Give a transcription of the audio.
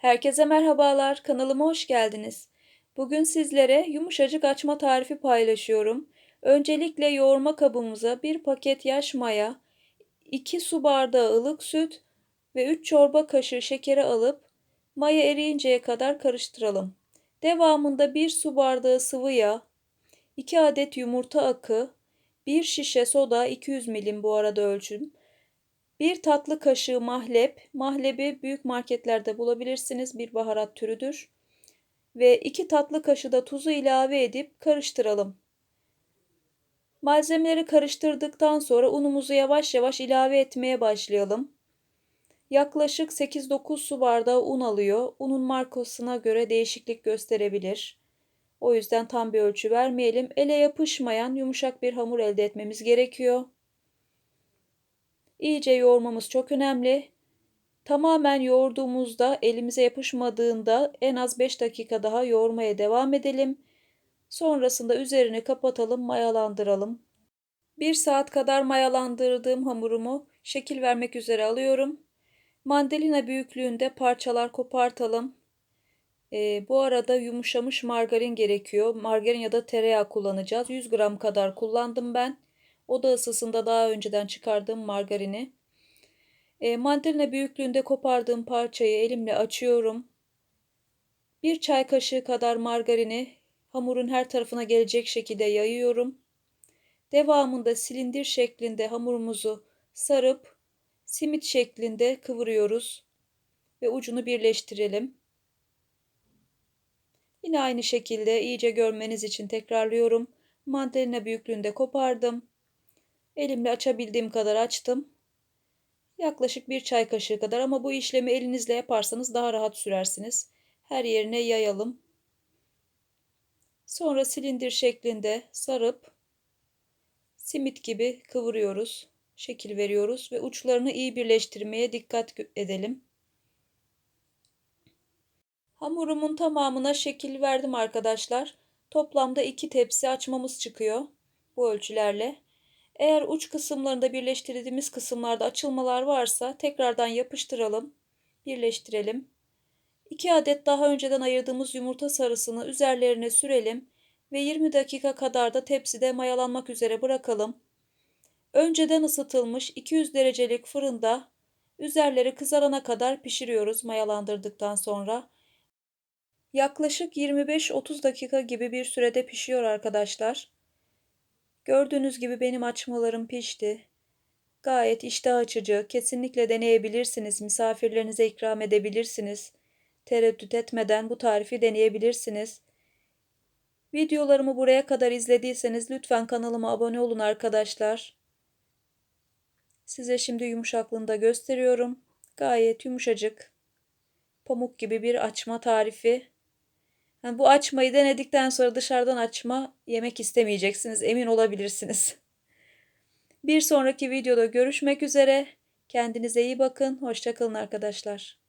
Herkese merhabalar, kanalıma hoş geldiniz. Bugün sizlere yumuşacık açma tarifi paylaşıyorum. Öncelikle yoğurma kabımıza bir paket yaş maya, 2 su bardağı ılık süt ve 3 çorba kaşığı şekeri alıp maya eriyinceye kadar karıştıralım. Devamında 1 su bardağı sıvı yağ, 2 adet yumurta akı, 1 şişe soda 200 milim bu arada ölçüm, 1 tatlı kaşığı mahlep, mahlebi büyük marketlerde bulabilirsiniz bir baharat türüdür. Ve 2 tatlı kaşığı da tuzu ilave edip karıştıralım. Malzemeleri karıştırdıktan sonra unumuzu yavaş yavaş ilave etmeye başlayalım. Yaklaşık 8-9 su bardağı un alıyor. Unun markasına göre değişiklik gösterebilir. O yüzden tam bir ölçü vermeyelim. Ele yapışmayan yumuşak bir hamur elde etmemiz gerekiyor. İyice yoğurmamız çok önemli. Tamamen yoğurduğumuzda elimize yapışmadığında en az 5 dakika daha yoğurmaya devam edelim. Sonrasında üzerini kapatalım, mayalandıralım. 1 saat kadar mayalandırdığım hamurumu şekil vermek üzere alıyorum. Mandalina büyüklüğünde parçalar kopartalım. Ee, bu arada yumuşamış margarin gerekiyor. Margarin ya da tereyağı kullanacağız. 100 gram kadar kullandım ben. Oda ısısında daha önceden çıkardığım margarini. E, mandalina büyüklüğünde kopardığım parçayı elimle açıyorum. Bir çay kaşığı kadar margarini hamurun her tarafına gelecek şekilde yayıyorum. Devamında silindir şeklinde hamurumuzu sarıp simit şeklinde kıvırıyoruz ve ucunu birleştirelim. Yine aynı şekilde iyice görmeniz için tekrarlıyorum. Mandalina büyüklüğünde kopardım. Elimle açabildiğim kadar açtım. Yaklaşık bir çay kaşığı kadar ama bu işlemi elinizle yaparsanız daha rahat sürersiniz. Her yerine yayalım. Sonra silindir şeklinde sarıp simit gibi kıvırıyoruz. Şekil veriyoruz ve uçlarını iyi birleştirmeye dikkat edelim. Hamurumun tamamına şekil verdim arkadaşlar. Toplamda iki tepsi açmamız çıkıyor bu ölçülerle. Eğer uç kısımlarında birleştirdiğimiz kısımlarda açılmalar varsa tekrardan yapıştıralım, birleştirelim. 2 adet daha önceden ayırdığımız yumurta sarısını üzerlerine sürelim ve 20 dakika kadar da tepside mayalanmak üzere bırakalım. Önceden ısıtılmış 200 derecelik fırında üzerleri kızarana kadar pişiriyoruz mayalandırdıktan sonra. Yaklaşık 25-30 dakika gibi bir sürede pişiyor arkadaşlar. Gördüğünüz gibi benim açmalarım pişti. Gayet iştah açıcı. Kesinlikle deneyebilirsiniz. Misafirlerinize ikram edebilirsiniz. Tereddüt etmeden bu tarifi deneyebilirsiniz. Videolarımı buraya kadar izlediyseniz lütfen kanalıma abone olun arkadaşlar. Size şimdi yumuşaklığını da gösteriyorum. Gayet yumuşacık. Pamuk gibi bir açma tarifi. Yani bu açmayı denedikten sonra dışarıdan açma yemek istemeyeceksiniz. Emin olabilirsiniz. Bir sonraki videoda görüşmek üzere. Kendinize iyi bakın. Hoşçakalın arkadaşlar.